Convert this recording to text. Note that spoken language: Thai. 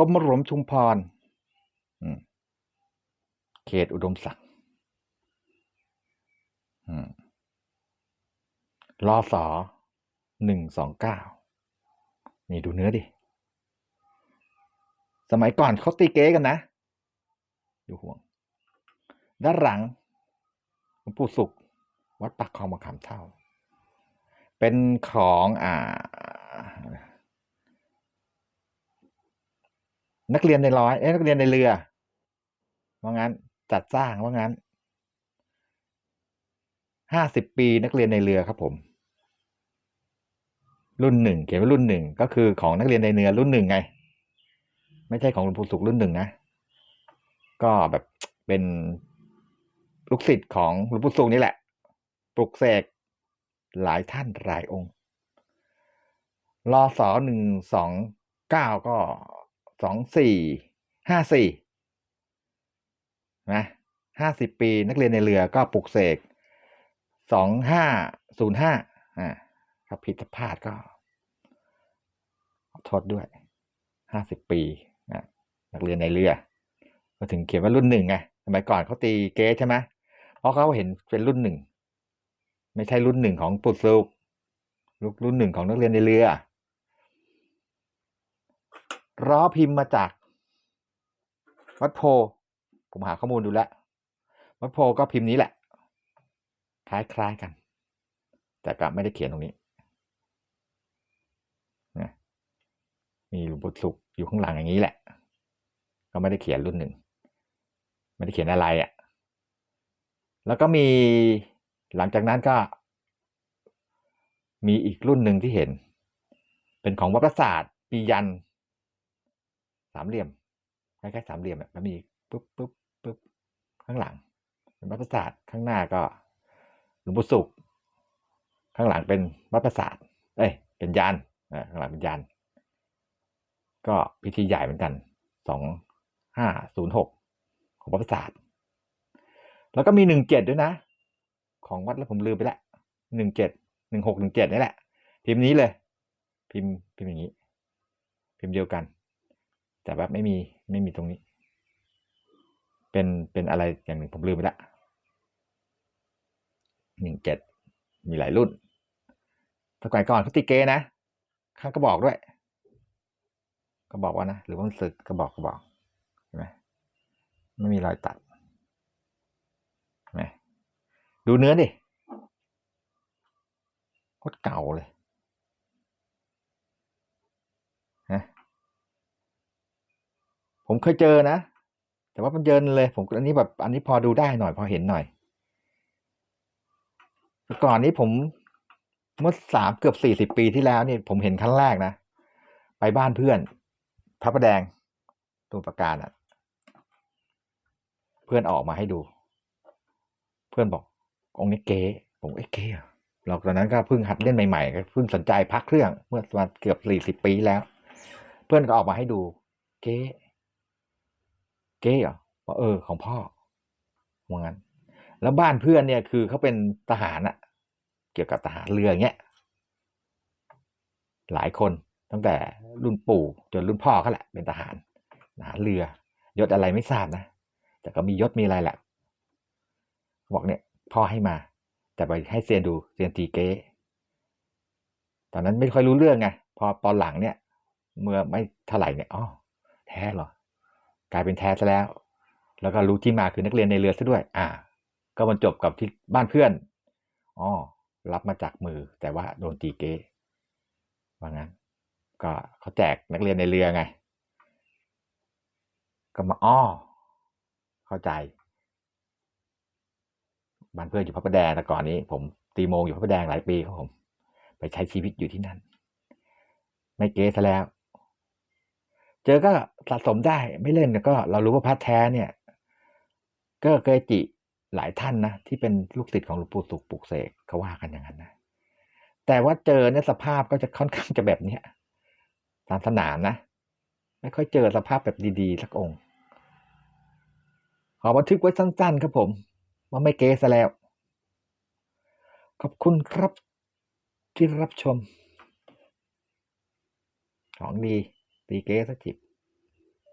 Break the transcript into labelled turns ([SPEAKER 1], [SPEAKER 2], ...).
[SPEAKER 1] รมหลวงชุมพรเขตอุดมศักดิ์รอสอหนึ่งสองเก้านี่ดูเนื้อดิ สมัยก่อนเขาตีเก๊กันนะ ดูห่วง ด้านหลังหลวงปู่สุข วัดปักคลองมะขามเท่า เป็นของอ่า นักเรียนในร้อยเอ้นักเรียนในเรือว่างั้นจัดสร้างว่างั้นห้าสิบปีนักเรียนในเรือครับผม รุ่นหนึ่งเขียนว่ารุ่นหนึ่งก็คือของนักเรียนในเรือรุ่นหนึ่งไง ไม่ใช่ของหลวงปู่สุขรุ่นหนึ่งนะก็แบบเป็นลูกศิษย์ของหลวงปู่สุขนี่แหละ ปลุกเสกหลายท่านหลายองค์รอสอหนึ่งสองเก้าก็ สองสี่ห้าสี่นะห้าสิบปีนักเรียนในเรือก็ปลุกเสกสองห้าศูนย์ห้าอ่าถ้าผิดพลาดก็โทษด้วยห้าสิบปีนะนักเรียนในเรือก็ถึงเขียนว่ารุ่นหนึ่งไงสมัยก่อนเขาตีเก๊ใช่ไหมเพราะเขาเห็นเป็นรุ่นหนึ่ง ไม่ใช่รุ่นหนึ่งของปุตสุกรุ่นหนึ่งของนักเรียนในเรือ ล้อพิมพ์มาจาก วัดโพ ผมหาข้อมูลดูแล้ว วัดโพก็พิมพ์นี้แหละ คล้ายๆกัน แต่ก็ไม่ได้เขียนตรงนี้นะมีหลวงปู่สุขอยู่ข้างหลังอย่างนี้แหละ ก็ไม่ได้เขียนรุ่นหนึ่ง ไม่ได้เขียนอะไรอะ่ะ แล้วก็มีหลังจากนั้นก็ มีอีกรุ่นหนึ่งที่เห็น เป็นของวัดประสาทปียัน สามเหลี่ยมคล้ายๆสามเหลี่ยมแล้วมีปุ๊บปุ๊บปุ๊บข้างหลังเป็นวัดประสาทข้างหน้าก็หลวงปู่สุข ข้างหลังเป็นวัดประสาทเอ้ยเป็นยันข้างหลังเป็นยันก็พิธีใหญ่เหมือนกันสองห้าศูนย์หกของวัดประสาทแล้วก็มีหนึ่งเจ็ดด้วยนะ ของวัดแล้วผมลืมไปละหนึ่งเจ็ดหนึ่งหกหนึ่งเจ็ดนี่แหละ พิมพ์นี้เลย พิมพ์พิมพ์อย่างนี้ พิมพ์เดียวกัน แต่ว่าไม่มีไม่มีตรงนี้ เป็นเป็นอะไรอย่างหนึ่งผมลืมไปละหนึ่งเจ็ดมีหลายรุ่นสมัยก่อนเขาตีเกนะข้างกระบอกด้วยก็บอกว่านะ หรือว่าสึกกระบอกกระบอกเห็นไหมไม่มีรอยตัดเห็นไหมดูเนื้อดิโคตรเก่าเลยนะ ผมเคยเจอนะ แต่ว่ามันเยินเลย ผมอันนี้แบบอันนี้พอดูได้หน่อยพอเห็นหน่อย ก่อนนี้ผมเมื่อสามเกือบสี่สิบปีที่แล้วนี่ผมเห็นครั้งแรกนะ ไปบ้านเพื่อนพระประแดงตัวประการอะ เพื่อนออกมาให้ดู เพื่อนบอกองค์นี้เก๋ผมเอ้เก๋เราตอนนั้นก็เพิ่งหัดเล่นใหม่ๆก็เพิ่งสนใจพักเครื่อง เมื่อประมาณเกือบสี่สิบปีแล้ว เพื่อนก็ออกมาให้ดู เก๋ เก๋เหรอว่าเออของพ่อว่างั้น แล้วบ้านเพื่อนเนี่ยคือเขาเป็นทหารอะเกี่ยวกับทหารเรือเงี้ยหลายคนตั้งแต่รุ่นปู่จนรุ่นพ่อเขาแหละเป็นทหารทหารเรือยศอะไรไม่ทราบนะ แต่ก็มียศมีอะไรแหละ บอกเนี่ยพ่อให้มา แต่ไปให้เซียนดูเซียนตีเก้ตอนนั้นไม่ค่อยรู้เรื่องไงพอตอนหลังเนี่ย เมื่อไม่เท่าไหร่เนี่ยอ๋อแท้เหรอ กลายเป็นแท้ซะแล้ว แล้วก็รู้ที่มาคือนักเรียนในเรือซะด้วย อ่า ก็มันจบกับที่บ้านเพื่อนอ๋อรับมาจากมือแต่ว่าโดนตีเก้ว่างั้น ก็เขาแจกนักเรียนในเรือไง ก็มาอ้อ เข้าใจบ้านเพื่อนอยู่พระประแดงแต่ก่อนนี้ ผมตีโมงอยู่พระประแดงหลายปีครับผม ไปใช้ชีวิตอยู่ที่นั่น ไม่เก๊ซะแล้ว เจอก็สะสมได้ไม่เล่นก็ เรารู้ว่าพระแท้เนี่ย ก็เกจิหลายท่านนะที่เป็นลูกศิษย์ของหลวงปู่สุขปลุกเสกเขาว่ากันอย่างนั้นนะแต่ว่าเจอเนี่ยสภาพก็จะค่อนข้างจะแบบเนี้ยตามสนามนะ ไม่ค่อยเจอสภาพแบบดีๆสักองค์ ขอบันทึกไว้สั้นๆครับผม ว่าไม่เก๊ซะแล้ว ขอบคุณครับที่รับชม ของดี ตีเก๊สักจิบ